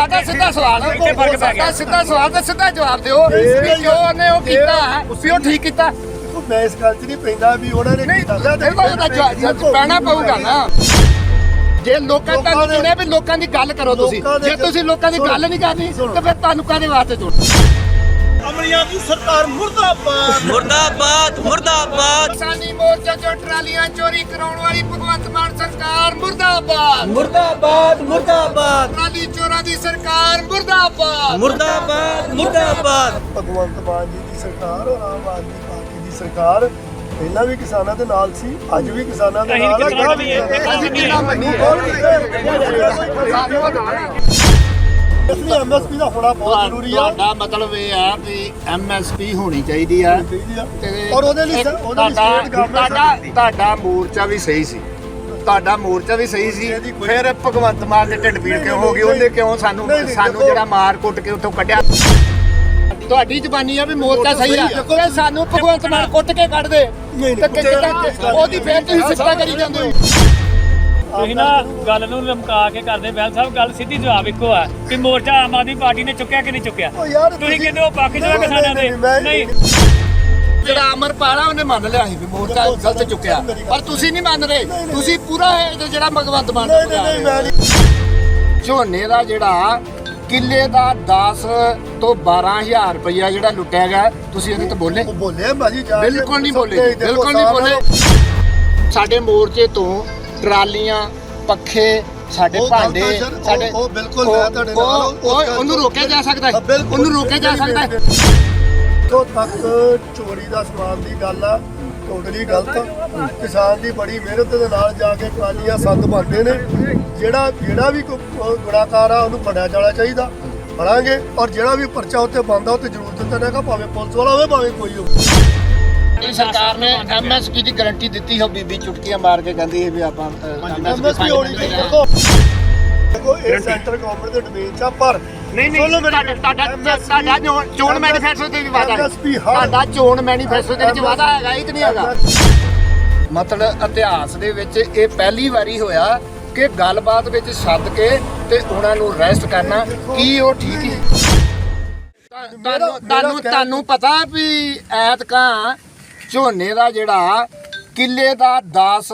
ਸਾਡਾ ਸਿੱਧਾ ਸਵਾਲ ਸਾਡਾ ਸਿੱਧਾ ਸਵਾਲ ਤੇ ਸਿੱਧਾ ਜਵਾਬ ਦਿਓ। ਵੀ ਜੋ ਉਹਨੇ ਉਹ ਕੀਤਾ ਵੀ ਉਹ ਠੀਕ ਕੀਤਾ? ਮੈਂ ਇਸ ਗੱਲ 'ਚ ਨਹੀਂ ਪੈਂਦਾ ਵੀ ਉਹਨਾਂ ਨੇ ਨਹੀਂ ਕੀਤਾ। ਜਾਂ ਨਹੀਂ ਦੇਖੋ ਉਹਦਾ ਜਵਾਬ- ਦੇਖੋ, ਪੈਣਾ ਪਊਗਾ ਨਾ। ਜੇ ਲੋਕਾਂ ਲੋਕਾਂ ਤੁਹਾਨੂੰ ਦੇ- ਚੁਣਿਆ ਵੀ ਲੋਕਾਂ ਦੀ ਗੱਲ ਕਰੋ ਤੁਸੀਂ ਲੋਕਾਂ ਦੇ- ਜੇ ਤੁਸੀਂ ਲੋਕਾਂ ਦੀ ਗੱਲ ਨਹੀਂ ਕਰਨੀ ਸੁਣੋ। ਤਾਂ ਫਿਰ ਤੁਹਾਨੂੰ ਕਾਹਦੇ ਵਾਸਤੇ ਚੁਣ ਅਮਲੀਆਂ ਦੀ ਸਰਕਾਰ ਮੁਰਦਾਬਾਦ। ਮੁਰਦਾਬਾਦ ਮੁਰਦਾਬਾਦ। ਕਿਸਾਨੀ ਮੋਰਚਾ ਚੋਂ ਟਰਾਲੀਆਂ ਚੋਰੀ ਕਰਾਉਣ ਵਾਲੀ ਭਗਵੰਤ ਮਾਨ ਸਰਕਾਰ ਮੁਰਦਾਬਾਦ। ਮੁਰਦਾਬਾਦ ਮੁਰਦਾਬਾਦ। ਟਰਾਲੀ ਚੋਰਾਂ ਦੀ ਸਰਕਾਰ ਮੁਰਦਾਬਾਦ। ਮੁਰਦਾਬਾਦ ਮੁਰਦਾਬਾਦ। ਭਗਵੰਤ ਮਾਨ ਜੀ ਦੀ ਸਰਕਾਰ ਔਰ ਆਮ ਆਦਮੀ ਪਾਰਟੀ ਦੀ ਸਰਕਾਰ। ਪਹਿਲਾਂ ਵੀ ਕਿਸਾਨਾਂ ਦੇ ਨਾਲ ਸੀ ਅੱਜ ਵੀ ਕਿਸਾਨਾਂ ਦੇ ਨਾਲ ਹੈ। ਗਾਂ ਵੀ ਅਸੀਂ ਕਿੰਨਾ ਮੰਨੀਏ ਇਸ ਐਮਐਸਪੀ ਦਾ ਹੋਣਾ ਬਹੁਤ ਜ਼ਰੂਰੀ ਆ। ਤੁਹਾਡਾ ਮਤਲਬ ਇਹ ਆ ਵੀ ਐਮਐਸਪੀ ਹੋਣੀ ਚਾਹੀਦੀ ਆ। ਚਾਹੀਦੀ ਆ। ਤੇ ਔਰ ਉਹਦੇ ਲਈ ਸ- ਉਹਦੇ ਲਈ ਤੁਹਾਡਾ state government ਤੁਹਾਡਾ ਤੁਹਾਡਾ ਮੋਰਚਾ ਵੀ ਸਹੀ ਸੀ। ਤੁਹਾਡਾ ਮੋਰਚਾ ਵੀ ਸਹੀ ਸੀ ਫਿਰ ਭਗਵੰਤ ਮਾਨ ਦੇ ਢਿੱਡ ਪੀੜ ਕਿਉਂ ਹੋ ਗਈ? ਉਹਨੇ ਕਿਉਂ ਸਾਨੂੰ ਸਾਨੂੰ ਜਿਹੜਾ ਮਾਰ ਕੁੱਟ ਕੇ ਉੱਥੋਂ ਕੱਢਿਆ? ਤੁਹਾਡੀ ਜ਼ਬਾਨੀ ਆ ਵੀ ਮੋਰਚਾ ਸਹੀ ਆ। ਤੇ ਸਾਨੂੰ ਭਗਵੰਤ ਮਾਨ ਕੁੱਟ ਕੇ ਕੱਢ ਦੇ। ਤੇ ਕਿੱਦਾਂ ਉਹਦੀ ਫਿਰ ਤੁਸੀਂ ਸਿੱਧਾ ਕਰੀ ਜਾਂਦੇ ਹੋ। ਤੁਸੀਂ ਨਾ ਗੱਲ ਨੂੰ ਲਮਕਾ ਕੇ ਕਰਦੇ ਬੈਲ ਸਾਹਿਬ ਗੱਲ ਸਿੱਧੀ ਜਵਾਬ ਇੱਕੋ ਆ ਕਿ ਮੋਰਚਾ ਆਮ ਆਦਮੀ ਪਾਰਟੀ ਨੇ ਚੁੱਕਿਆ ਕਿ ਨਹੀਂ ਚੁੱਕਿਆ? ਤੁਸੀਂ ਕਹਿੰਦੇ ਉਹ ਪੱਖ ਜਿਹੜਾ ਕਿਸਾਨਾਂ ਦੇ। ਨਹੀਂ ਜਿਹੜਾ ਅਮਰਪਾਲ ਉਹਨੇ ਮੰਨ ਲਿਆ ਸੀ ਵੀ ਮੋਰਚਾ ਗਲਤ ਚੁੱਕਿਆ। ਪਰ ਤੁਸੀਂ ਨਹੀਂ ਮੰਨ ਰਹੇ। ਤੁਸੀਂ ਪੂਰਾ ਇਹ ਜਿਹੜਾ ਭਗਵੰਤ ਮਾਨ ਨਹੀਂ ਨਹੀਂ ਨਹੀਂ ਮੈਂ ਨਹੀਂ ਝੋਨੇ ਦਾ ਜਿਹੜਾ ਕਿੱਲੇ ਦਾ 10 ਤੋਂ 12000 ਰੁਪਇਆ ਜਿਹੜਾ ਲੁੱਟਿਆ ਗਿਆ ਤੁਸੀਂ ਇਹਦੇ ਤੇ ਬੋਲੇ? ਬੋਲੇ ਬਾਜੀ ਜਾ ਕੇ ਬਿਲਕੁਲ ਨਹੀਂ ਬੋਲੇ। ਬਿਲਕੁਲ ਨਹੀਂ ਬੋਲੇ। ਸਾਡੇ ਮੋਰਚੇ ਤੋਂ ਟਰਾਲੀਆਂ ਪੱਖੇ ਸਾਡੇ ਭਾਂਡੇ ਸਾਡੇ ਉਹ ਬਿਲਕੁਲ ਮੈਂ ਤੁਹਾਡੇ ਨਾਲ ਉਹ- ਉਹ- ਉਹ- ਉਹਨੂੰ ਰੋਕਿਆ ਜਾ ਸਕਦਾ ਹੈ। ਉਹਨੂੰ ਰੋਕਿਆ ਜਾ ਸਕਦਾ ਹੈ। ਤੱਕ ਚੋਰੀ ਦਾ ਸਮਾਨ ਦੀ ਗੱਲ ਆ ਟੋਟਲੀ ਗਲਤ। ਕਿਸਾਨ ਦੀ ਬੜੀ ਮਿਹਨਤ ਦੇ ਨਾਲ ਜਾ ਕੇ ਟਰਾਲੀਆਂ ਸੰਦ ਬਣਦੇ ਨੇ। ਜਿਹੜਾ ਜਿਹੜਾ ਵੀ ਕੋਈ ਗੁਨਾਹਗਾਰ ਆ ਉਹਨੂੰ ਫੜਿਆ ਜਾਣਾ ਚਾਹੀਦਾ। ਫੜਾਂਗੇ ਔਰ ਜਿਹੜਾ ਵੀ ਪਰਚਾ ਉੱਤੇ ਬੰਦਾ ਉੱਤੇ ਜ਼ਰੂਰ ਦਿੱਤਾ ਜਾਏਗਾ ਭਾਵੇਂ ਪੁਲਿਸ ਵਾਲਾ ਹੋਵੇ ਭਾਵੇਂ ਕੋਈ ਹੋਵੇ। ਇਹ ਸਰਕਾਰ ਨੇ ਐਮਐਸਪੀ ਦੀ ਗਾਰੰਟੀ ਦਿੱਤੀ ਹੋ ਬੀਬੀ ਚੁਟਕੀਆਂ ਮਾਰ ਕੇ ਕਹਿੰਦੀ ਹੈ ਵੀ ਆਪਾਂ ਐਮਐਸਪੀ ਹੋਣੀ ਚਾਹੀਦੀ ਦੇਖੋ ਦੇਖੋ ਇਹ ਸੈਂਟਰ ਗਵਰਨਮੈਂਟ ਦੇ ਡਿਬੇਟ ਚ ਆ ਪਰ ਨਹੀਂ ਨਹੀਂ ਤੁਹਾਡਾ ਤੁਹਾਡਾ ਤੁਹਾਡਾ ਚੋਣ- ਚੋਣ ਮੈਨੀਫੈਸਟੋ ਤੇ ਵੀ ਵਾਦਾ ਹੈ। MSP ਹਰ- ਤੁਹਾਡਾ ਚੋਣ ਮੈਨੀਫੈਸਟੋ ਦੇ ਵਿੱਚ ਵਾਦਾ ਹੈਗਾ ਹੀ ਕਿ ਨਹੀਂ ਹੈਗਾ। ਮਤਲਬ ਇਤਿਹਾਸ ਦੇ ਵਿੱਚ ਇਹ ਪਹਿਲੀ ਵਾਰੀ ਹੋਇਆ ਕਿ ਗੱਲਬਾਤ ਵਿੱਚ ਸੱਦ ਕੇ ਤੇ ਉਹਨਾਂ ਨੂੰ ਅਰੈਸਟ ਕਰਨਾ ਕੀ ਉਹ ਠੀਕ ਹੈ ਤੁਹਾਨੂੰ ਤੁਹਾਨੂੰ ਤੁਹਾਨੂੰ ਪਤਾ ਵੀ ਐਤਕਾਂ ਝੋਨੇ ਦਾ ਜਿਹੜਾ ਕਿੱਲੇ ਦਾ 10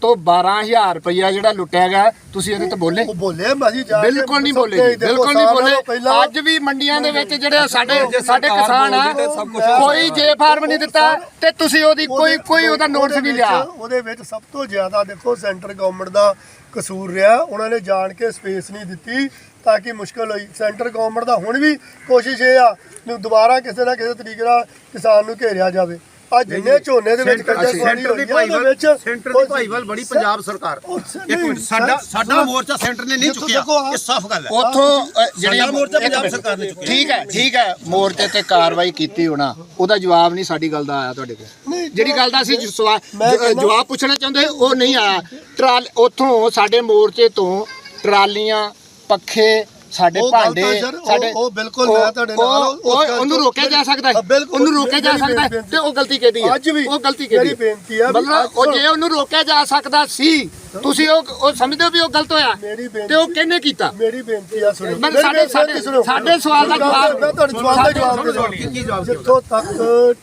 ਤੋਂ 12000 ਰੁਪਇਆ ਜਿਹੜਾ ਲੁੱਟਿਆ ਗਿਆ ਤੁਸੀਂ ਇਹਦੇ ਤੇ ਬੋਲੇ? ਉਹ ਬੋਲੇ ਬਾਜੀ ਜਾ ਕੇ ਬਿਲਕੁਲ ਨਹੀਂ ਬੋਲੇ ਦੇ ਜੀ, ਦੇਖੋ ਬਿਲਕੁਲ ਨਹੀਂ ਸਾਰਿਆਂ ਬੋਲੇ। ਪਹਿਲਾਂ ਅੱਜ ਵੀ ਮੰਡੀਆਂ ਦੇ ਵਿੱਚ ਜਿਹੜੇ ਸਾਡੇ ਸਾਡੇ ਕਿਸਾਨ ਆ ਕੋਈ ਜੇ ਫਾਰਮ ਨਹੀਂ ਦਿੱਤਾ ਤੇ ਤੁਸੀਂ ਉਹਦੀ ਕੋਈ ਕੋਈ ਉਹਦਾ ਨੋਟਿਸ ਨਹੀਂ ਲਿਆ। ਉਹਦੇ ਵਿੱਚ ਸਭ ਤੋਂ ਜ਼ਿਆਦਾ ਦੇਖੋ ਸੈਂਟਰ ਗਵਰਨਮੈਂਟ ਦਾ ਕਸੂਰ ਰਿਹਾ। ਉਹਨਾਂ ਨੇ ਜਾਣ ਕੇ ਸਪੇਸ ਨਹੀਂ ਦਿੱਤੀ ਤਾਂ ਕਿ ਮੁਸ਼ਕਲ ਹੋਈ। ਸੈਂਟਰ ਗਵਰਨਮੈਂਟ ਦਾ ਹੁਣ ਵੀ ਕੋਸ਼ਿਸ਼ ਇਹ ਆ ਕਿ ਦੁਬਾਰਾ ਕਿਸੇ ਨਾ ਕਿਸੇ ਤਰੀਕੇ ਨਾਲ ਕਿਸਾਨ ਨੂੰ ਘੇਰਿਆ ਜਾਵੇ। ਆ ਜਿੰਨੇ ਝੋਨੇ ਦੇ ਵਿੱਚ ਸਵਾਰੀ ਸੈਂਟਰ ਹੋਈ ਦੀ ਭਾਈਵਾਲ ਵਿੱਚ ਸੈਂਟਰ ਦੀ ਭਾਈਵਾਲ ਬੜੀ ਪੰਜਾਬ ਸਰਕਾਰ। ਇੱਕ ਮਿੰਟ ਸਾਡਾ ਸਾਡਾ ਮੋਰਚਾ ਸੈਂਟਰ ਨੇ ਨਹੀਂ ਚੁੱਕਿਆ। ਇਹ ਸਾਫ਼ ਗੱਲ ਹੈ। ਉਥੋਂ ਜਿਹੜੀ ਸਾਡਾ ਮੋਰਚਾ ਪੰਜਾਬ। ਸਰਕਾਰ ਨੇ ਚੁੱਕਿਆ। ਠੀਕ ਹੈ ਠੀਕ ਹੈ। ਮੋਰਚੇ ਤੇ ਕਾਰਵਾਈ ਕੀਤੀ ਹੋਣਾ ਉਹਦਾ ਜਵਾਬ ਨਹੀਂ ਸਾਡੀ ਗੱਲ ਦਾ ਆਇਆ ਤੁਹਾਡੇ ਕੋਲ। ਜਿਹੜੀ ਗੱਲ ਦਾ ਅਸੀਂ ਜਵਾਬ ਪੁੱਛਣਾ ਚਾਹੁੰਦੇ ਉਹ ਨਹੀਂ ਆਇਆ। ਟਰਾਲ ਉਥੋਂ ਸਾਡੇ ਮੋਰਚੇ ਤੋਂ ਟਰਾਲੀਆਂ ਪੱਖੇ ਸਾਡੇ ਭਾਂਡੇ ਸਾਡੇ ਉਹ ਬਿਲਕੁਲ ਮੈਂ ਤੁਹਾਡੇ ਨਾਲ ਉਹਨੂੰ ਰੋਕਿਆ ਜਾ ਸਕਦਾ ਹੈ। ਉਹਨੂੰ ਰੋਕਿਆ ਜਾ ਮੇਰੀ ਸਕਦਾ ਹੈ ਤੇ ਉਹ ਗਲਤੀ ਕਿਹਦੀ ਹੈ। ਅੱਜ ਵੀ ਉਹ ਗਲਤੀ ਮੇਰੀ ਕਿਹਦੀ ਬੇਨਤੀ ਆ ਮਤਲਬ ਉਹ ਜੇ ਉਹਨੂੰ ਰੋਕਿਆ ਜਾ ਸਕਦਾ ਸੀ ਤੁਸੀਂ ਉਹ ਉਹ ਸਮਝਦੇ ਹੋ ਵੀ ਉਹ ਗਲਤ ਹੋਇਆ? ਮੇਰੀ ਬੇਨਤੀ- ਤੇ ਉਹ ਕਿਹਨੇ ਕੀਤਾ? ਮੇਰੀ ਬੇਨਤੀ ਆ ਸੁਣੋ। ਮੈਂ ਸਾਡੇ- ਸਾਡੇ-। ਸਾਡੇ ਸਵਾਲ ਦਾ ਜਵਾਬ- ਮੈਂ ਤੁਹਾਡੇ ਸਵਾਲ ਦਾ ਜਵਾਬ ਦੇ ਸੁਣੋ, ਕੀ- ਕੀ ਜਵਾਬ ਦਿਆਂ ਜਿੱਥੋਂ ਤੱਕ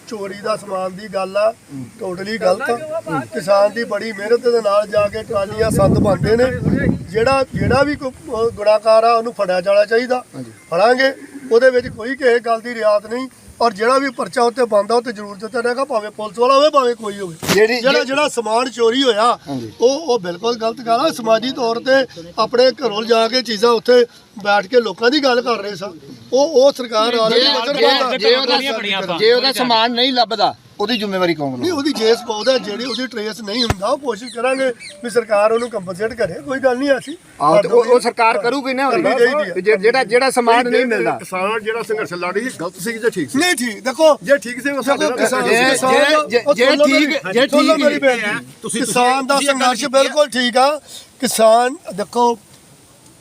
ਚੋਰੀ ਦਾ ਸਮਾਨ ਦੀ ਗੱਲ ਆ ਟੋਟਲੀ ਗਲਤ ਕਿਸਾਨ ਦੀ ਬੜੀ ਮਿਹਨਤ ਦੇ ਨਾਲ ਜਾ ਕੇ ਟਰਾਲੀਆਂ ਸੰਦ ਬਣਦੇ ਨੇ। ਜਿਹੜਾ ਜਿਹੜਾ ਵੀ ਕੋਈ ਅਹ, ਗੁਨਾਹਗਾਰ ਆ ਉਹਨੂੰ ਫੜਿਆ ਜਾਣਾ ਚਾਹੀਦਾ। ਫੜਾਂਗੇ। ਉਹਦੇ ਵਿੱਚ ਕੋਈ ਕਿਸੇ ਗੱਲ ਦੀ ਰਿਆਤ ਨਹੀਂ। ਔਰ ਜਿਹੜਾ ਵੀ ਪਰਚਾ ਉੱਤੇ ਬੰਦਾ ਉੱਤੇ ਜ਼ਰੂਰ ਦਿੱਤਾ ਜਾਏਗਾ ਭਾਵੇਂ ਪੁਲਿਸ ਵਾਲਾ ਹੋਵੇ ਭਾਵੇਂ ਕੋਈ ਹੋਵੇ। ਜਿਹੜੀ- ਜਿਹੜਾ ਸਮਾਨ ਚੋਰੀ ਹੋਇਆ ਉਹ ਉਹ ਬਿਲਕੁਲ ਗਲਤ ਗੱਲ ਆ। ਸਮਾਜੀ ਤੌਰ ਤੇ ਆਪਣੇ ਘਰੋਂ ਜਾ ਕੇ ਚੀਜ਼ਾਂ ਉੱਥੇ ਬੈਠ ਕੇ ਲੋਕਾਂ ਦੀ ਗੱਲ ਕਰ ਰਹੇ ਸਾਂ ਉਹ ਉਹ ਸਰਕਾਰ ਵਾਲੇ ਜੇ ਉਹਦਾ ਸਮਾਨ ਨਹੀਂ ਲੱਭਦਾ ਉਹਦੀ ਜ਼ਿੰਮੇਵਾਰੀ ਕੌਣ ਨਹੀਂ ਲਊ ਉਹਦੀ ਜੇਸ ਪਾਉਦਾ ਜਿਹੜੀ ਉਹਦੀ ਟ੍ਰੇਸ ਨਹੀਂ ਹੁੰਦਾ ਉਹ ਕੋਸ਼ਿਸ਼ ਕਰਾਂਗੇ ਵੀ ਸਰਕਾਰ ਉਹਨੂੰ ਕੰਪਨਸੇਟ ਕਰੇ ਕੋਈ ਗੱਲ ਨਹੀਂ ਆਹ ਤੇ ਉਹ ਉਹ ਸਰਕਾਰ ਕਰੂਗੀ ਨਾ ਕਰਨੀ ਚਾਹੀਦੀ ਹੈ। ਵੀ ਜੇ- ਜਿਹੜਾ ਜਿਹੜਾ ਸਮਾਨ ਨਹੀਂ ਮਿਲਦਾ। ਕਿਸਾਨ ਜਿਹੜਾ ਸੰਘਰਸ਼ ਲੜ ਰਹੀ ਸੀ ਗਲਤ ਸੀ ਜਾਂ ਠੀਕ ਸੀ? ਨਹੀਂ ਠੀਕ ਦੇਖੋ। ਜੇ ਠੀਕ ਸੀ ਉਹ ਸਾਡੇ ਕਿਸਾਨ ਜੇ- ਜੇ- ਠੀਕ- ਜੇ ਠੀਕ ਮੇਰੀ ਹੀ ਬੇਨਤੀ। ਤੁਸੀਂ- ਤੁਸੀਂ- ਕਿਸਾਨ ਦਾ ਤੁਸੀਂ ਇਹ ਗੱਲ ਸੰਘਰਸ਼ ਕੀਤੀ। ਆ। ਬਿਲਕੁਲ ਠੀਕ ਆ। ਕਿਸਾਨ ਦੇਖੋ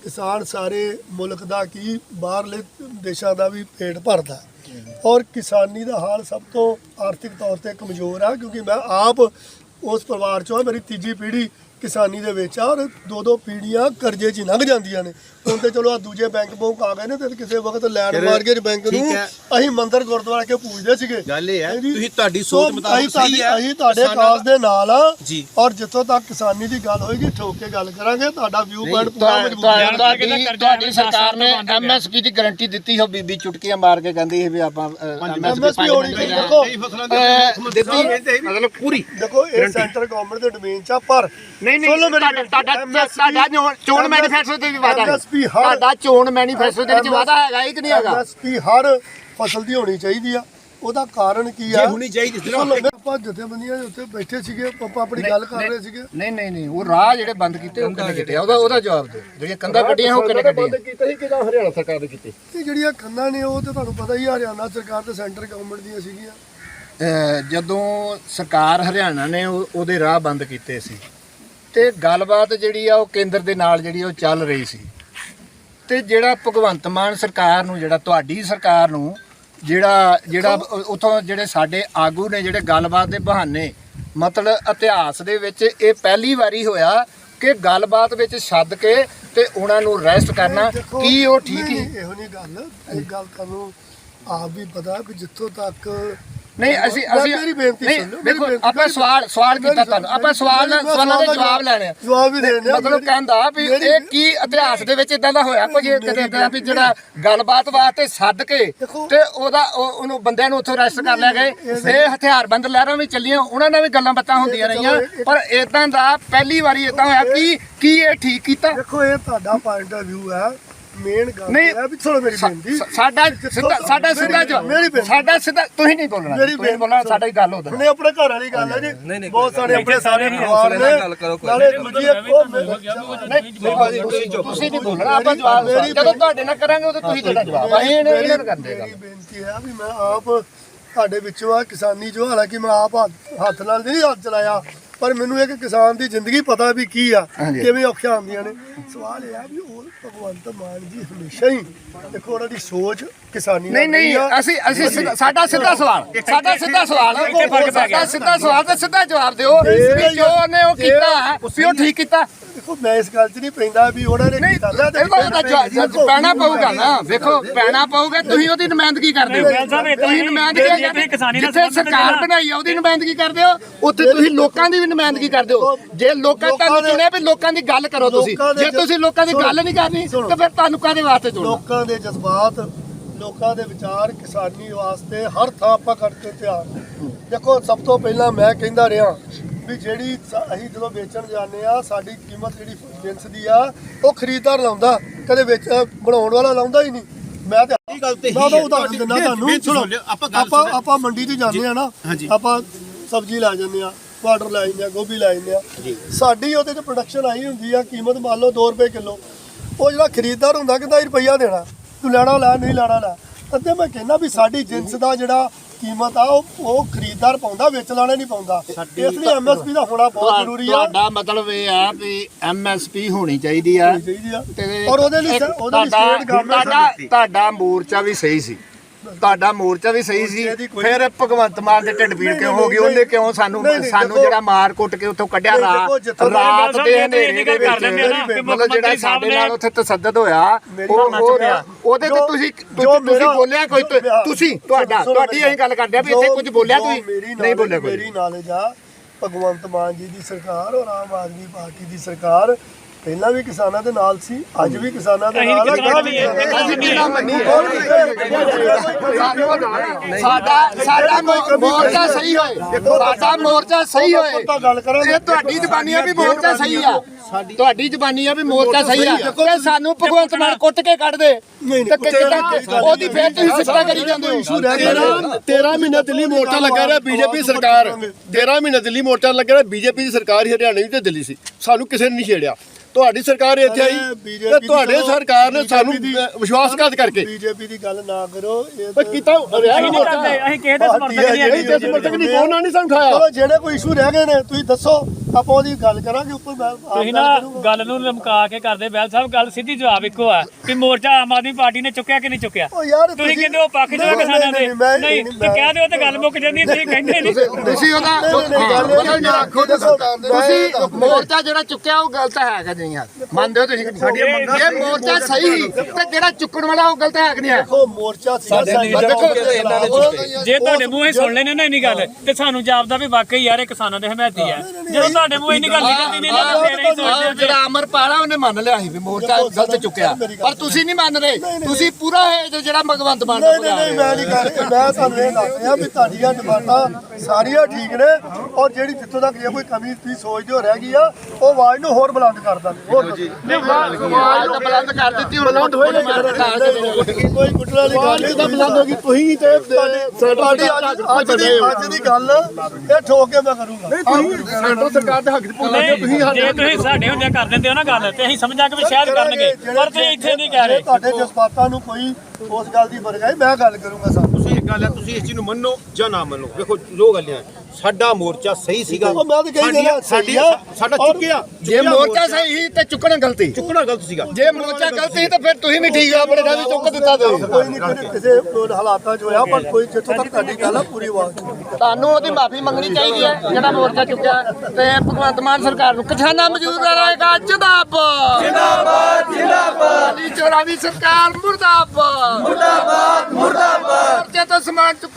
ਕਿਸਾਨ ਸਾਰੇ ਮੁਲਕ ਦਾ ਕੀ ਬਾਹਰਲੇ ਦੇਸ਼ਾਂ ਦਾ ਵੀ ਪੇਟ ਭਰਦਾ। ਔਰ ਕਿਸਾਨੀ ਦਾ ਹਾਲ ਸਭ ਤੋਂ ਆਰਥਿਕ ਤੌਰ ਤੇ ਕਮਜ਼ੋਰ ਆ, ਕਿਉਂਕਿ ਮੈਂ ਆਪ ਉਸ ਪਰਿਵਾਰ ਚੋਂ ਆ, ਮੇਰੀ ਤੀਜੀ ਪੀੜ੍ਹੀ ਕਿਸਾਨੀ ਦੇ ਵਿੱਚ ਆ ਔਰ ਦੋ ਦੋ ਪੀੜੀਆਂ ਕਰਜ਼ੇ 'ਚ ਹੀ ਲੰਘ ਜਾਂਦੀਆਂ ਨੇ ਹੁਣ ਤੇ ਚਲੋ ਆ ਦੂਜੇ ਬੈਂਕ ਬੋਂਕ ਆ ਗਏ ਨੇ ਤੇ ਕਿਸੇ ਵਕਤ ਲੈਂਡ ਮਾਰਗੇਜ ਬੈਂਕ ਨੂੰ ਠੀਕ ਹੈ। ਅਸੀਂ ਮੰਦਰ ਗੁਰਦੁਆਰਾ ਕੇ ਪੂਜਦੇ ਸੀਗੇ ਗੱਲ ਇਹ ਹੈ, ਹਾਂਜੀ। ਤੁਸੀਂ ਤੁਹਾਡੀ ਸੋ ਸੋਚ ਮੁਤਾਬਕ ਅਸੀਂ ਸਹੀ ਤੁਹਾਡੀ- ਹੈ। ਅਸੀਂ ਤੁਹਾਡੇ ਕਿਸਾਨਾਂ ਕਾਸ ਦੇ ਨਾਲ ਆ ਜੀ। ਔਰ ਜਿੱਥੋਂ ਤੱਕ ਕਿਸਾਨੀ ਦੀ ਗੱਲ ਹੋਏਗੀ ਠੋਕ ਕੇ ਗੱਲ ਕਰਾਂਗੇ ਤੁਹਾਡਾ ਵਿਊ ਪੁਆਇੰਟ ਪੂਰਾ ਮਜ਼ਬੂਤ ਹੈ ਤੁਹਾਡੀ ਸਰਕਾਰ ਨੇ। ਐਮਐਸਪੀ ਦੀ ਗਾਰੰਟੀ ਦਿੱਤੀ ਹੋ ਬੀਬੀ ਚੁਟਕੀਆਂ ਮਾਰ ਕੇ ਕਹਿੰਦੀ ਸੀ ਵੀ ਆਪਾਂ MSP ਹੋਣੀ ਚਾਹੀਦੀ ਦੇਖੋ ਮਤਲਬ ਪੂਰੀ ਦੇਖੋ ਇਹ ਸੈਂਟਰ ਗਵਰਨਮੈਂਟ ਦੇ ਡੋਮੇਨ ਚ ਆ ਪਰ ਨਹੀਂ ਨਹੀਂ ਤੁਹਾਡਾ ਤੁਹਾਡਾ ਤੁਹਾਡਾ ਚੋਣ- ਮੈਨੀਫੈਸਟੋ ਤੇ ਵੀ ਵਾਦਾ ਹੈ। ਹਰ- ਤੁਹਾਡਾ ਚੋਣ ਮੈਨੀਫੈਸਟੋ ਦੇ ਵਿੱਚ ਵਾਦਾ ਹੈਗਾ ਹੀ ਕਿ ਨਹੀਂ ਹੈਗਾ? ਐਮਐਸਪੀ ਹਰ ਫਸਲ ਦੀ ਹੋਣੀ ਚਾਹੀਦੀ ਆ। ਉਹਦਾ ਕਾਰਨ ਕੀ ਆ? ਹੋਣੀ ਚਾਹੀਦੀ ਸੀ ਆਪਾਂ ਜਥੇਬੰਦੀਆਂ ਦੇ ਉੱਤੇ ਬੈਠੇ ਸੀਗੇ ਆਪਾਂ ਆਪਣੀ ਗੱਲ ਕਰ ਰਹੇ ਸੀਗੇ। ਨਹੀਂ ਨਹੀਂ ਨਹੀਂ ਉਹ ਰਾਹ ਜਿਹੜੇ ਬੰਦ ਕੀਤੇ ਉਹ ਕਿਹਨੇ ਕੀਤੇ ਆ? ਉਹਦਾ ਉਹਦਾ ਜਵਾਬ ਦਿਓ। ਜਿਹੜੀਆਂ ਕੰਧਾਂ ਕੱਢੀਆਂ ਉਹ ਕਿਹਨੇ ਕੱਢੀਆਂ? ਕੀਤੇ ਸੀ ਕਿਹਦਾ ਹਰਿਆਣਾ ਸਰਕਾਰ ਨੇ ਕੀਤੇ? ਇਹ ਜਿਹੜੀਆਂ ਖੰਨਾਂ ਨੇ ਉਹ ਤੇ ਤੁਹਾਨੂੰ ਪਤਾ ਹੀ ਆ, ਹਰਿਆਣਾ ਸਰਕਾਰ ਤੇ ਸੈਂਟਰ ਗਵਰਨਮੈਂਟ ਦੀਆਂ ਸੀਗੀਆਂ। ਜਦੋਂ ਸਰਕਾਰ ਹਰਿਆਣਾ ਨੇ ਉਹ- ਉਹਦੇ ਰਾਹ ਬੰਦ ਕੀਤੇ ਸੀ ਤੇ ਗੱਲਬਾਤ ਜਿਹੜੀ ਆ ਉਹ ਕੇਂਦਰ ਦੇ ਨਾਲ ਜਿਹੜੀ ਉਹ ਚੱਲ ਰਹੀ ਸੀ। ਤੇ ਜਿਹੜਾ ਭਗਵੰਤ ਮਾਨ ਸਰਕਾਰ ਨੂੰ ਜਿਹੜਾ ਤੁਹਾਡੀ ਸਰਕਾਰ ਨੂੰ ਜਿਹੜਾ ਜਿਹੜਾ ਉਥੋਂ ਜਿਹੜੇ ਸਾਡੇ ਆਗੂ ਨੇ ਜਿਹੜੇ ਗੱਲਬਾਤ ਦੇ ਬਹਾਨੇ ਮਤਲਬ ਇਤਿਹਾਸ ਦੇ ਵਿੱਚ ਇਹ ਪਹਿਲੀ ਵਾਰੀ ਹੋਇਆ ਕਿ ਗੱਲਬਾਤ ਵਿੱਚ ਛੱਡ ਕੇ ਤੇ ਉਹਨਾਂ ਨੂੰ ਅਰੈਸਟ ਕਰਨਾ ਕੀ ਉਹ ਠੀਕ ਹੀ ਇਹੋ ਨਹੀਂ ਗੱਲ ਇਹ ਗੱਲ ਤੁਹਾਨੂੰ ਆਪ ਵੀ ਪਤਾ ਵੀ ਜਿੱਥੋਂ ਤੱਕ ਨਹੀਂ ਅਸੀਂ ਅਸੀਂ ਮੇਰੀ ਬੇਨਤੀ ਸੁਣ ਲਓ, ਦੇਖੋ ਆਪਾਂ ਸਵਾਲ ਸਵਾਲ ਕੀਤਾ ਤੁਹਾਨੂੰ। ਆਪਾਂ ਸਵਾਲ ਸਵਾਲਾਂ ਦੇ ਜਵਾਬ ਲੈਣੇ ਆ। ਜਵਾਬ ਵੀ ਦੇਣੇ ਆ। ਮਤਲਬ ਕਹਿੰਦਾ ਵੀ ਇਹ ਕੀ ਇਤਿਹਾਸ ਦੇ ਵਿੱਚ ਇਦਾਂ ਦਾ ਹੋਇਆ? ਕੁਝ ਕਿਤੇ ਇਦਾਂ ਵੀ ਜਿਹੜਾ ਗੱਲਬਾਤ ਵਾਸਤੇ ਸੱਦ ਕੇ ਤੇ ਉਹਦਾ ਉਹ- ਉਹਨੂੰ ਬੰਦਿਆਂ ਨੂੰ ਉੱਥੋਂ ਅਰੈਸਟ ਕਰ ਲਿਆ ਗਏ। ਇਹ ਹਥਿਆਰਬੰਦ ਲਹਿਰਾਂ ਵੀ ਚੱਲੀਆਂ ਉਹਨਾਂ ਨਾਲ ਵੀ ਗੱਲਾਂ ਬਾਤਾਂ ਹੁੰਦੀਆਂ ਰਹੀਆਂ। ਪਰ ਇਦਾਂ ਦਾ ਪਹਿਲੀ ਵਾਰੀ ਇਦਾਂ ਹੋਇਆ। ਕੀ ਕੀ ਇਹ ਠੀਕ ਕੀਤਾ? ਦੇਖੋ ਇਹ ਤੁਹਾਡਾ ਪੁਆਇੰਟ ਆਫ View ਹੈ। ਮੇਨ ਗੱਲ ਨਹੀਂ, ਇਹ ਹੈ ਵੀ ਸੁਣੋ ਮੇਰੀ ਬੇਨਤੀ। ਸਾ- ਸਾਡਾ ਸਿੱਧਾ ਸਾਡਾ ਸਿੱਧਾ ਮੇਰੀ ਜਵਾਬ ਬੇਨਤੀ- ਸਾਡਾ ਸਿੱਧਾ ਤੁਸੀਂ ਨਹੀਂ ਬੋਲਣਾ ਮੇਰੀ ਤੁਸੀਂ ਬੋਲਣਾ ਸਾਡਾ ਹੀ ਗੱਲ ਹੁੰਦਾ ਹੁਣੇ ਆਪਣੇ ਘਰ ਵਾਲੀ ਗੱਲ ਹੈ ਜੀ। ਬਹੁਤ ਸਾਰੇ ਆਪਣੇ ਸਾਰੇ ਪਰਿਵਾਰ ਨੇ ਨਾਲੇ ਦੂਜੀ ਇੱਕ ਉਹ ਤੁਸੀਂ ਨਹੀਂ ਬੋਲਣਾ ਆਪਾਂ ਜਵਾਬ ਜਦੋਂ ਤੁਹਾਡੇ ਨਾਲ ਕਰਾਂਗੇ ਉਦੋਂ ਤੁਸੀਂ ਦੇਣਾ ਜਵਾਬ। ਅਸੀਂ ਇਹਨੇ ਇਹਨਾਂ ਨੂੰ ਕਰਦੇ ਮੇਰੀ ਗੱਲ ਬੇਨਤੀ ਹੈ ਵੀ ਮੈਂ ਆਪ ਤੁਹਾਡੇ ਵਿੱਚੋਂ ਆ ਕਿਸਾਨੀ ਜੋ ਹਾਲਾਂਕਿ ਮੈਂ ਆਪ ਹੱਥ- ਹੱਥ ਨਾਲ ਨਹੀਂ ਹੱਥ ਚਲਾਇਆ। ਪਰ ਮੈਨੂੰ ਇੱਕ ਕਿਸਾਨ ਦੀ ਜ਼ਿੰਦਗੀ ਪਤਾ ਵੀ ਕੀ ਆ। ਕਿਵੇਂ ਔਖੀਆਂ ਆਉਂਦੀਆਂ ਨੇ। ਸਵਾਲ ਇਹ ਆ ਵੀ ਉਹ ਭਗਵੰਤ ਮਾਨ ਜੀ ਹਮੇਸ਼ਾ ਹੀ ਦੇਖੋ ਉਹਨਾਂ ਦੀ ਸੋਚ ਕਿਸਾਨੀ ਨਹੀਂ ਨਹੀਂ ਆ। ਅਸੀਂ ਅਸੀਂ ਸਾਡਾ ਸਿੱਧਾ ਸਵਾਲ ਸਾਡਾ ਸਿੱਧਾ ਸਵਾਲ ਸਾਡਾ ਸਿੱਧਾ ਸਵਾਲ ਤੇ ਸਿੱਧਾ ਜਵਾਬ ਦਿਓ। ਵੀ ਜੋ ਉਹਨੇ ਉਹ ਕੀਤਾ ਵੀ ਉਹ ਠੀਕ ਕੀਤਾ। ਦੇਖੋ ਮੈਂ ਇਸ ਗੱਲ 'ਚ ਨਹੀਂ ਪੈਂਦਾ ਵੀ ਉਹਨਾਂ ਨੇ ਕੀਤਾ। ਲੈ ਤੇ ਇਹਦਾ ਜਵਾਬ ਪੈਣਾ ਪਊਗਾ ਨਾ। ਵੇਖੋ ਪੈਣਾ ਪਊਗਾ ਤੁਸੀਂ ਉਹਦੀ ਨੁਮਾਇੰਦਗੀ ਕਰਦੇ ਹੋ। ਤੁਸੀਂ ਨੁਮਾਇੰਦਗੀ ਜੇ ਤੁਸੀਂ ਕਿਸਾਨੀ ਨਾਲ ਜਿੱਥੇ ਸਰਕਾਰ ਬਣਾਈ ਆ ਉਹਦੀ ਨੁਮਾਇੰਦਗੀ ਕਰਦੇ ਹੋ। ਉੱਥੇ ਤੁਸੀਂ ਲੋਕਾਂ ਦੀ ਵੀ ਨੁਮਾਇੰਦਗੀ ਕਰਦੇ ਹੋ। ਜੇ ਲੋਕਾਂ ਤੁਹਾਨੂੰ ਚੁਣਿਆ ਵੀ ਲੋਕਾਂ ਦੀ ਗੱਲ ਕਰੋ ਤੁਸੀਂ। ਜੇ ਤੁਸੀਂ ਲੋਕਾਂ ਦੀ ਗੱਲ ਨਹੀਂ ਕਰਨੀ ਤਾਂ ਫਿਰ ਤੁਹਾਨੂੰ ਕਾਹਦੇ ਵਾਸਤੇ ਚੁਣਨਾ? ਲੋਕਾਂ ਦੇ ਜਜ਼ਬਾਤ ਲੋਕਾਂ ਦੇ ਵਿਚਾਰ ਕਿਸਾਨੀ ਵਾਸਤੇ ਹਰ ਥਾਂ ਆਪਾਂ ਕਰਕੇ ਤਿਆਰ ਦੇਖੋ ਸਭ ਤੋਂ ਪਹਿਲਾਂ ਮੈਂ ਕਹਿੰਦਾ ਰਿਹਾ ਵੀ ਜਿਹੜੀ ਅਸੀਂ ਜਦੋਂ ਵੇਚਣ ਜਾਂਦੇ ਆ ਸਾਡੀ ਕੀਮਤ ਜਿਹੜੀ ਜਿੰਸ ਦੀ ਆ ਉਹ ਖਰੀਦਦਾਰ ਲਾਉਂਦਾ ਕਦੇ ਵੇਚ ਬਣਾਉਣ ਵਾਲਾ ਲਾਉਂਦਾ ਹੀ ਨਹੀਂ। ਮੈਂ ਤੇ ਇਹ ਗੱਲ ਤੇ ਮੈਂ ਤਾਂ। ਉਦਾਹਰਨ ਦਿੰਦਾ ਤੁਹਾਨੂੰ ਸੁਣੋ ਆਪਾਂ ਆਪਾਂ ਮੰਡੀ 'ਚ ਜਾਂਦੇ ਆ ਨਾ। ਆਪਾਂ ਸਬਜ਼ੀ ਲੈ ਜਾਂਦੇ ਆ ਟਮਾਟਰ ਲੈ ਜਾਂਦੇ ਆ ਗੋਭੀ ਲੈ ਜਾਂਦੇ ਆ। ਸਾਡੀ ਉਹਦੇ 'ਚ ਪ੍ਰੋਡਕਸ਼ਨ ਆਈ ਹੁੰਦੀ ਆ ਕੀਮਤ ਮੰਨ ਲਓ 2 ਰੁਪਏ ਕਿਲੋ। ਉਹ ਜਿਹੜਾ ਖਰੀਦਦਾਰ ਹੁੰਦਾ ਕਹਿੰਦਾ ਰੁਪਈਆ ਦੇਣਾ। ਤੂੰ ਲੈਣਾ ਲੈ ਨਹੀਂ ਲੈਣਾ ਲੈ। ਅੱਤੇ ਮੈਂ ਕਹਿੰਦਾ ਵੀ ਸਾਡੀ ਜਿੰਸ ਦਾ ਜਿਹੜਾ ਕੀਮਤ ਆ ਉਹ ਉਹ ਖਰੀਦਦਾਰ ਪਾਉਂਦਾ ਵੇਚਣ ਵਾਲੇ ਨਹੀਂ ਪਾਉਂਦਾ। ਇਸ ਲਈ ਐਮਐਸਪੀ ਦਾ ਹੋਣਾ ਬਹੁਤ ਜ਼ਰੂਰੀ ਆ। ਤੁਹਾਡਾ ਮਤਲਬ ਇਹ ਆ ਵੀ ਐਮਐਸਪੀ ਹੋਣੀ ਚਾਹੀਦੀ ਆ। ਤੇ ਔਰ ਉਹਦੇ ਲਈ ਉਹਦੇ ਲਈ ਸਟੇਟ ਗਵਰਨਮੈਂਟ ਤੁਹਾਡਾ ਮੋਰਚਾ ਵੀ ਸਹੀ ਸੀ। ਤੁਹਾਡਾ ਮੋਰਚਾ ਵੀ ਸਹੀ ਸੀ ਫਿਰ ਭਗਵੰਤ ਮਾਨ ਦੇ ਢਿੱਡ ਪੀੜ ਕਿਉਂ ਹੋ ਗਈ? ਉਹਨੇ ਕਿਉਂ ਸਾਨੂੰ ਸਾਨੂੰ ਜਿਹੜਾ ਮਾਰ ਕੁੱਟ ਕੇ ਉੱਥੋਂ ਕੱਢਿਆ ਰਾਤ ਦੇ ਹਨੇਰੇ ਦੇ ਗੱਲ ਕਰ ਲੈਂਦੇ ਆ ਨਾ ਵਿੱਚ ਮਤਲਬ ਜਿਹੜਾ ਮੰਤਰੀ ਸਾਹਿਬ ਸਾਡੇ ਨਾਲ ਉੱਥੇ ਤਸੱਦਦ ਹੋਇਆ। ਉਹਦੇ ਤੇ ਤੁਸੀਂ ਜੋ ਤੁਸੀਂ ਬੋਲਿਆ ਕੋਈ ਤੁਸੀਂ ਤੁਹਾਡਾ ਤੁਹਾਡੀ ਅਸੀਂ ਗੱਲ ਕਰਦੇ ਆ ਵੀ ਇੱਥੇ ਕੁਝ ਬੋਲਿਆ ਤੁਸੀਂ। ਨਹੀਂ ਬੋਲਿਆ ਕੋਈ। ਮੇਰੀ ਨੌਲੇਜ ਆ ਭਗਵੰਤ ਮਾਨ ਜੀ ਦੀ ਸਰਕਾਰ ਔਰ ਆਮ ਆਦਮੀ ਪਾਰਟੀ ਦੀ ਸਰਕਾਰ ਪਹਿਲਾਂ ਵੀ ਕਿਸਾਨਾਂ ਦੇ ਨਾਲ ਸੀ ਅੱਜ ਵੀ ਕਿਸਾਨਾਂ ਦੇ ਨਾਲ ਅਸੀਂ ਕਿੰਨਾ ਸਾਡਾ ਸਾਡਾ ਮੋਰਚਾ ਸਹੀ ਹੋਏ। ਸਾਡਾ ਮੋਰਚਾ ਸਹੀ ਹੋਏ। ਇਹ ਤੁਹਾਡੀ ਜ਼ਬਾਨੀ ਆ ਵੀ ਮੋਰਚਾ ਸਹੀ ਆ। ਤੁਹਾਡੀ ਜ਼ਬਾਨੀ ਆ ਵੀ ਮੋਰਚਾ ਸਹੀ ਆ। ਤੇ ਸਾਨੂੰ ਭਗਵੰਤ ਮਾਨ ਕੁੱਟ ਕੇ ਕੱਢ ਦੇ। ਨਹੀਂ, ਤੇ ਕਿੱਦਾਂ ਉਹਦੀ ਫੇਰ ਤੁਸੀਂ ਸਿੱਧਾ ਕਰੀ ਜਾਂਦੇ ਹੋ। 13 ਮਹੀਨੇ ਦਿੱਲੀ ਮੋਰਚਾ ਲੱਗਾ ਰਿਹਾ ਬੀਜੇਪੀ ਸਰਕਾਰ। 13 ਮਹੀਨੇ ਦਿੱਲੀ ਮੋਰਚਾ ਲੱਗਾ ਰਿਹਾ ਬੀਜੇਪੀ ਦੀ ਸਰਕਾਰ ਹੀ ਹਰਿਆਣੇ ਵਿੱਚ ਤੇ ਦਿੱਲੀ ਸੀ। ਸਾਨੂੰ ਕਿਸੇ ਨੇ ਨਹੀਂ ਛੇੜਿਆ। ਤੁਹਾਡੀ ਸਰਕਾਰ ਇੱਥੇ ਆਈ ਤੇ ਤੁਹਾਡੇ ਸਰਕਾਰ ਨੇ ਸਾਨੂੰ ਵਿਸ਼ਵਾਸਘਾਤ ਕਰਕੇ। ਬੀਜੇਪੀ ਦੀ ਗੱਲ ਨਾ ਕਰੋ ਇਹ ਪਰ ਕੀਤਾ ਰਿਹਾ ਅਸੀਂ ਨਹੀਂ ਕਰਦੇ ਅਸੀਂ ਕਿਸੇ ਦੇ ਸਮਰਥਕ ਨਹੀਂ ਇਹ ਤੇ ਸਮਰਥਕ ਨਹੀਂ ਕੋਣ ਨਹੀਂ ਸਾਨੂੰ ਉਠਾਇਆ। ਚਲੋ ਜਿਹੜੇ ਕੋਈ ਇਸ਼ੂ ਰਹਿ ਗਏ ਨੇ ਤੁਸੀਂ ਦੱਸੋ ਆਪਾਂ ਉਹਦੀ ਗੱਲ ਕਰਾਂਗੇ ਉੱਪਰ ਤੁਸੀਂ ਨਾ। ਗੱਲ ਨੂੰ ਲਮਕਾ ਕੇ ਕਰਦੇ ਬੈਲ ਸਾਹਿਬ ਗੱਲ ਸਿੱਧੀ ਜਵਾਬ ਇੱਕੋ ਆ ਕਿ ਮੋਰਚਾ ਆਮ ਆਦਮੀ ਪਾਰਟੀ ਨੇ ਚੁੱਕਿਆ ਕਿ ਨਹੀਂ ਚੁੱਕਿਆ? ਤੁਸੀਂ ਕਹਿੰਦੇ ਉਹ ਪੱਖ ਜੋ ਨਹੀਂ, ਕਿਸਾਨਾਂ ਦੇ। ਨਹੀਂ, ਨਹੀਂ ਨਹੀਂ, ਤੇ ਕਹਿ ਦਿਓ ਤੇ ਗੱਲ ਮੁੱਕ ਜਾਂਦੀ ਤੁਸੀਂ ਕਹਿੰਦੇ ਨਹੀਂ। ਤੁਸੀਂ ਉਹਦਾ ਨਹੀਂ, ਨਹੀਂ, ਨਹੀਂ, ਤੁਸੀਂ ਮੋਰਚਾ ਜਿਹੜਾ ਚੁੱਕਿਆ ਉਹ ਗਲਤ ਹੈਗਾ ਨਹੀਂ ਯਾਰ ਮੰਨਦੇ ਹੋ ਤੁਸੀਂ ਕਿ ਨਹੀਂ? ਇਹ ਮੋਰਚਾ ਸਹੀ ਸੀ ਤੇ ਜਿਹੜਾ ਚੁੱਕਣ ਵਾਲਾ ਉਹ ਗਲਤ ਹੈ ਕਿ ਨਹੀਂ ਹੈ ਦੇਖੋ ਮੋਰਚਾ ਸੀਗਾ ਦੇਖੋ ਜੇ ਤੁਹਾਡੇ ਮੂੰਹੋਂ ਹੀ ਸੁਣ ਲੈਣੇ ਨਾ ਇੰਨੀ ਗੱਲ ਤੇ ਸਾਨੂੰ ਜਾਪਦਾ ਵੀ ਵਾਕਈ ਯਾਰ ਇਹ ਕਿਸਾਨਾਂ ਦੇ ਹਮਾਇਤੀ ਆ। ਜਦੋਂ ਤੁਹਾਡੇ ਮੂੰਹੋਂ ਇੰਨੀ ਗੱਲ ਨਿਕਲਦੀ ਨਹੀਂ ਨਾ ਫੇਰ ਹੀ ਸੋਚਦੇ ਜਿਹੜਾ ਅਮਰ ਪਾਲਾ ਉਹਨੇ ਮੰਨ ਲਿਆ ਸੀ ਵੀ ਮੋਰਚਾ ਗਲਤ ਚੁੱਕਿਆ। ਪਰ ਤੁਸੀਂ ਨਹੀਂ ਮੰਨ ਰਹੇ। ਤੁਸੀਂ ਪੂਰਾ ਹੈ ਜੋ ਜਿਹੜਾ ਭਗਵੰਤ ਮਾਨ ਦਾ ਨਹੀਂ ਨਹੀਂ ਮੈਂ ਨਹੀਂ ਕਰ ਮੈਂ ਤੁਹਾਨੂੰ ਇਹ ਦੱਸ ਰਿਹਾ ਵੀ ਤੁਹਾਡੀਆਂ ਡਿਮਾਂਡਾਂ ਸਾਰੀਆਂ ਠੀਕ ਨੇ ਔਰ ਜਿਹੜੀ ਜਿੱਥੋਂ ਤੱਕ ਜੇ ਕੋਈ ਕਮੀ ਤੁਸੀਂ ਸੋਚਦੇ ਹੋ ਰਹਿ ਗਈ ਆ ਉਹ ਆਵਾਜ਼ ਨੂੰ ਹੋਰ ਬੁਲੰਦ ਕਰ ਦਾਂਗੇ ਹੋਰ ਜੀ ਆਵਾਜ਼ ਤਾਂ ਬੁਲੰਦ ਕਰ ਦਿੱਤੀ ਹੁਣ। ਬੁਲੰਦ ਹੋਏ ਨੇ ਕੋਈ ਗੁੱਟਣ ਵਾਲੀ ਗੱਲ ਨਹੀਂ ਤਾਂ ਬੁਲੰਦ ਹੋ ਗਈ ਤੁਸੀਂ ਤੇ ਤੁਹਾਡੀ ਅੱਜ ਅੱਜ ਦੀ ਅੱਜ ਦੀ ਗੱਲ ਇਹ ਠੋਕ ਕੇ ਮੈਂ ਕਰੂੰਗਾ। ਸੈਂਟਰ ਸਰਕਾਰ ਦੇ ਹੱਕ ਤੁਸੀਂ ਜੇ ਤੁਸੀਂ ਸਾਡੇ ਹੁੰਦਿਆਂ ਕਰ ਦਿੰਦੇ ਹੋ ਨਾ ਗੱਲ ਤੇ ਅਸੀਂ ਸਮਝਾਂ ਕਿ ਵੀ ਸ਼ਾਇਦ ਕਰਨਗੇ ਪਰ ਤੁਸੀਂ ਇੱਥੇ ਨਹੀਂ ਕਹਿ ਰਹੇ। ਤੁਹਾਡੇ ਜਜ਼ਬਾਤਾਂ ਨੂੰ ਕੋਈ ਉਸ ਗੱਲ ਦੀ ਹੈ ਮੈਂ ਗੱਲ ਕਰੂੰਗਾ ਸਰ। ਤੁਸੀਂ ਇੱਕ ਗੱਲ ਹੈ ਤੁਸੀਂ ਇਸ ਚੀਜ਼ ਨੂੰ ਮੰਨੋ ਜਾਂ ਨਾ ਮੰਨੋ। ਵੇਖੋ ਦੋ ਗੱਲਾਂ ਹੈ। ਸਾਡਾ ਮੋਰਚਾ ਸਹੀ ਸੀਗਾ। ਉਹ ਮੈਂ ਤਾਂ ਕਹੀ ਸਾਡੀਆਂ- ਜਾਂਦਾ, ਸਹੀ ਆ। ਸਾਡੀ- ਔਰ ਚੁੱਕਿਆ। ਜੇ ਮੋਰਚਾ ਸਹੀ ਸੀ ਤੇ ਚੁੱਕਣਾ ਗਲਤੀ। ਚੁੱਕਣਾ ਗਲਤ ਸੀਗਾ। ਜੇ ਮੋਰਚਾ ਗਲਤ ਸੀ ਤਾਂ ਫਿਰ ਤੁਸੀਂ ਵੀ ਠੀਕ ਆ ਆਪਣੇ ਦਾ ਵੀ ਚੁੱਕ ਦਿੱਤਾ ਤੁਸੀਂ ਕੋਈ ਨਹੀਂ ਕਿਸੇ ਕਿਸੇ ਹਾਲਾਤਾਂ 'ਚ ਹੋਇਆ ਪਰ ਕੋਈ ਜਿੱਥੋਂ ਤੱਕ ਤੁਹਾਡੀ ਗੱਲ ਆ ਪੂਰੀ ਆਵਾਜ਼ ਤੁਹਾਨੂੰ ਉਹਦੀ ਮਾਫੀ ਮੰਗਣੀ ਚਾਹੀਦੀ ਹੈ ਜਿਹੜਾ ਮੋਰਚਾ ਚੁੱਕਿਆ ਤੇ ਭਗਵੰਤ ਮਾਨ ਸਰਕਾਰ ਨੂੰ। ਕਿਸਾਨਾਂ ਮਜ਼ਦੂਰ ਰਹੇਗਾ ਜਿੰਦਾਬਾਦ। ਜਿੰਦਾਬਾਦ ਜਿੰਦਾਬਾਦ। ਅਲੀ ਚੋਰਾਂ ਦੀ ਸਰਕਾਰ ਮੁਰਦਾਬਾਦ। ਮੁਰਦਾਬਾਦ ਮੁਰਦਾਬਾਦ।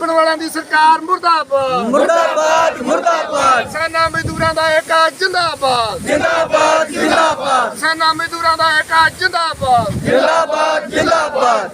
ਚੁੱਕਣ ਵਾਲਿਆਂ ਦੀ ਸਰਕਾਰ ਮੁਰਦਾਬਾਦ। ਮੁਰਦਾਬਾਦ ਮੁਰਦਾਬਾਦ। ਕਿਸਾਨਾਂ ਮਜ਼ਦੂਰਾਂ ਦਾ ਏਕਾ ਜਿੰਦਾਬਾਦ। ਜਿੰਦਾਬਾਦ ਜਿੰਦਾਬਾਦ। ਕਿਸਾਨਾਂ ਮਜ਼ਦੂਰਾਂ ਦਾ ਏਕਾ ਜਿੰਦਾਬਾਦ। ਜਿੰਦਾਬਾਦ ਜਿੰਦਾਬਾਦ।